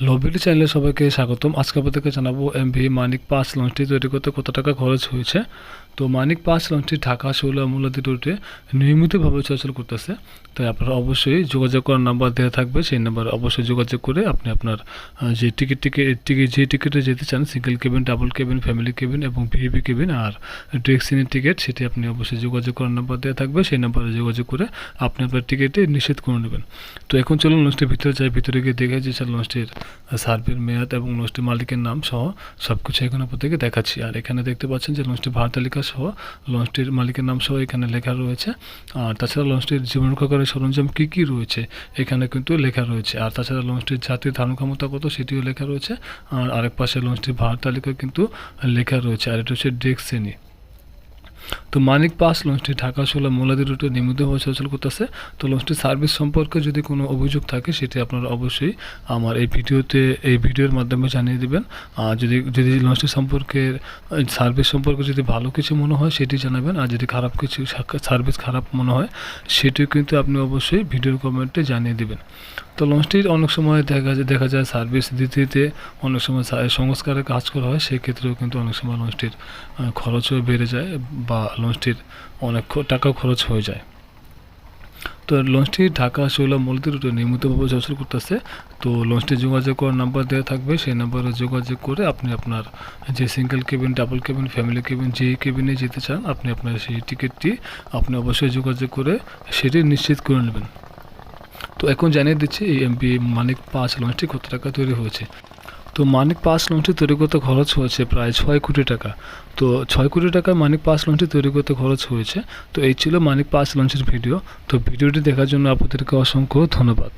লবিটি চ্যানেলে সবাইকে স্বাগতম। আজকে আপনাদেরকে জানাব এমভি মানিক পাঁচ লঞ্চটি তৈরি করতে কত টাকা খরচ হয়েছে। তো মানিক পাস লঞ্চটি ঢাকা শৌলা মূলাদি রুটে নিয়মিতভাবে চলাচল করতেছে। তাই আপনারা অবশ্যই যোগাযোগ করার নাম্বার দেওয়া থাকবে। সেই নাম্বারে অবশ্যই যোগাযোগ করে আপনি আপনার যে টিকিট টিকিট টিকিট যে টিকিটে যেতে চান, single cabin, double cabin, family cabin এবং ভিভি কেবিন আর ড্রেক্সিনের টিকিট, সেটি আপনি অবশ্যই যোগাযোগ করার নাম্বার দেওয়া থাকবে। সেই নাম্বারে যোগাযোগ করে আপনি আপনার টিকিটে নিষেধ করে নেবেন। তো এখন চলুন লঞ্চটির ভিতরে যাই, ভিতরে গিয়ে দেখে যে স্যার লঞ্চটির সার্ভের মেয়াদ এবং লঞ্চটির মালিকের নাম সহ সব কিছু এখানে আপনাদেরকে দেখাচ্ছি। আর এখানে দেখতে পাচ্ছেন যে লঞ্চটির ভাড়া তালিকা সহ লঞ্চটির মালিকের নাম সহ এখানে লেখা রয়েছে। আর তাছাড়া লঞ্চটির জীবন রক্ষাকারী সরঞ্জাম কী কী রয়েছে এখানে কিন্তু লেখা রয়েছে। আর তাছাড়া লঞ্চটির জাতির ধারণ ক্ষমতা কত সেটিও লেখা রয়েছে। আর আরেক পাশে লঞ্চটির ভাড়ার তালিকা কিন্তু লেখা রয়েছে। আর এটা হচ্ছে ডেক শ্রেণি। তো মানিক পাস লঞ্চটি ঢাকা শোলা মোলাদি রুটে নিয়মিতভাবে চলাচল করতেছে। তো লঞ্চটির সার্ভিস সম্পর্কে যদি কোনো অভিযোগ থাকে, সেটি আপনারা অবশ্যই আমার এই ভিডিওতে, এই ভিডিওর মাধ্যমে জানিয়ে দেবেন। আর যদি যদি লঞ্চটি সম্পর্কে, সার্ভিস সম্পর্কে যদি ভালো কিছু মনে হয়, সেটি জানাবেন। আর যদি খারাপ কিছু, সার্ভিস খারাপ মনে হয়, সেটিও কিন্তু আপনি অবশ্যই ভিডিওর কমেন্টে জানিয়ে দেবেন। তো লঞ্চটির অনেক সময় দেখা যায় দেখা যায় সার্ভিস দিতে দিতে অনেক সময় সংস্কারের কাজ করা হয়, সেক্ষেত্রেও কিন্তু অনেক সময় লঞ্চটির খরচও বেড়ে যায় বা লঞ্চটির অনেক টাকা খরচ হয়ে যায়। তো লঞ্চটি ঢাকা শৈলা মলতি রুটে নিয়মিতভাবে চলাচল করতেছে। তো লঞ্চটি যোগাযোগ করার নাম্বার দেওয়া থাকবে। সেই নাম্বারে যোগাযোগ করে আপনি আপনার যে single cabin double cabin family cabin যে কেবিনে যেতে চান, আপনি আপনার সেই টিকিটটি আপনি অবশ্যই যোগাযোগ করে সেটি নিশ্চিত করে নেবেন। তো এখন জানিয়ে দিচ্ছি এই এমপি মানিক পাঁচ লঞ্চটি কত টাকা তৈরি হয়েছে। তো মানিক পাস লঞ্চটি তৈরি করতে খরচ হয়েছে প্রায় ছয় কোটি টাকা। তো ছয় কোটি টাকা মানিক পাস লঞ্চটি তৈরি করতে খরচ হয়েছে। তো এই ছিল মানিক পাস লঞ্চের ভিডিও। তো ভিডিওটি দেখার জন্য আপনাদেরকে অসংখ্য ধন্যবাদ।